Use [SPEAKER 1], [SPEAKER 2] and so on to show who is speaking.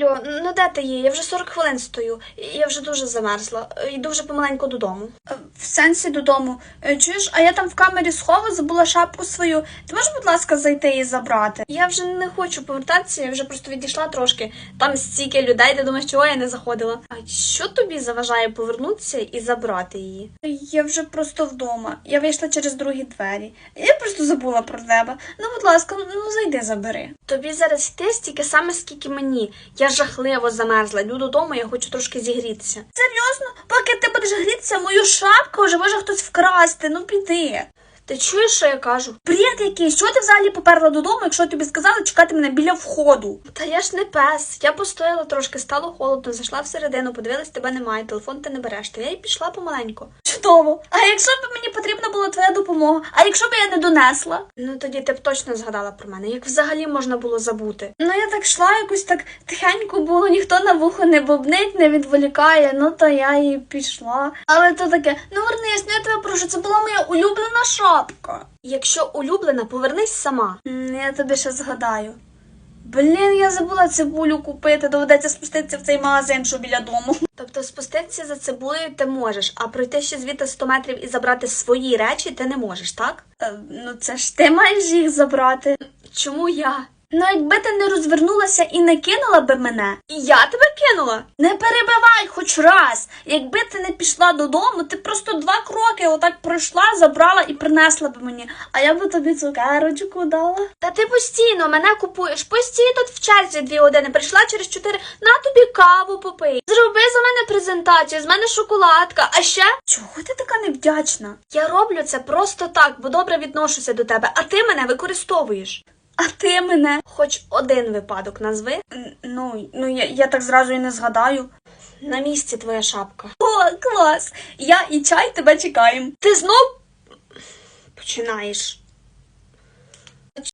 [SPEAKER 1] Алло, ну де ти є? Я вже 40 хвилин стою. Я вже дуже замерзла. Йду вже помаленьку додому. В сенсі додому. Е, Чуєш, а я там в камері схову забула шапку свою. Ти можеш, будь ласка, зайти і забрати? Я вже не хочу повертатися, я вже просто відійшла трошки. Там стільки людей, ти думаєш, чого я не заходила. А що тобі заважає повернутися і забрати її? Я вже просто вдома. Я вийшла через другі двері. Я просто забула про тебе. Ну, будь ласка, ну зайди, забери. Тобі зараз йти стільки саме, скільки мені. Я жахливо замерзла. Йду додому, я хочу трошки зігрітися. Серйозно? Поки ти будеш грітися, мою шапку вже може хтось вкрасти. Ну піди. Ти чуєш, що я кажу? Бред якийсь, чого ти взагалі поперла додому, якщо тобі сказали чекати мене біля входу? Та я ж не пес. Я постояла трошки, стало холодно, зайшла всередину, подивилась, тебе немає, телефон ти не береш. То я й пішла помаленьку. Чудово. А якщо б мені потрібна була твоя допомога, а якщо б я не донесла? Ну тоді ти б точно згадала про мене. Як взагалі можна було забути? Ну я так йшла, якось так тихенько було, ніхто на вухо не бубнить, не відволікає. Ну то я і пішла. Але то таке, ну вернись, ну я тебе прошу, це була моя улюблена шапка. Якщо улюблена, повернись сама. Я тобі ще згадаю. Блін, я забула цибулю купити, доведеться спуститися в цей магазин, що біля дому. Тобто спуститися за цибулею ти можеш, а пройти ще звідти 100 метрів і забрати свої речі ти не можеш, так? Е, ну це ж ти маєш їх забрати. Чому я? Ну, якби ти не розвернулася і не кинула би мене. І я тебе кинула? Не перебивай хоч раз. Якби ти не пішла додому, ти просто два кроки отак пройшла, забрала і принесла б мені. А я би тобі цукерочку дала. Та ти постійно мене купуєш, постійно тут в черзі дві години. Прийшла через чотири. На тобі каву попий. Зроби за мене презентацію, з мене шоколадка. А ще чого ти така невдячна? Я роблю це просто так, бо добре відношуся до тебе, а ти мене використовуєш. А ти мене хоч один випадок назви? Ну, ну я, я так зразу і не згадаю. На місці твоя шапка. О, клас! Я і чай тебе чекаємо. Ти знов починаєш.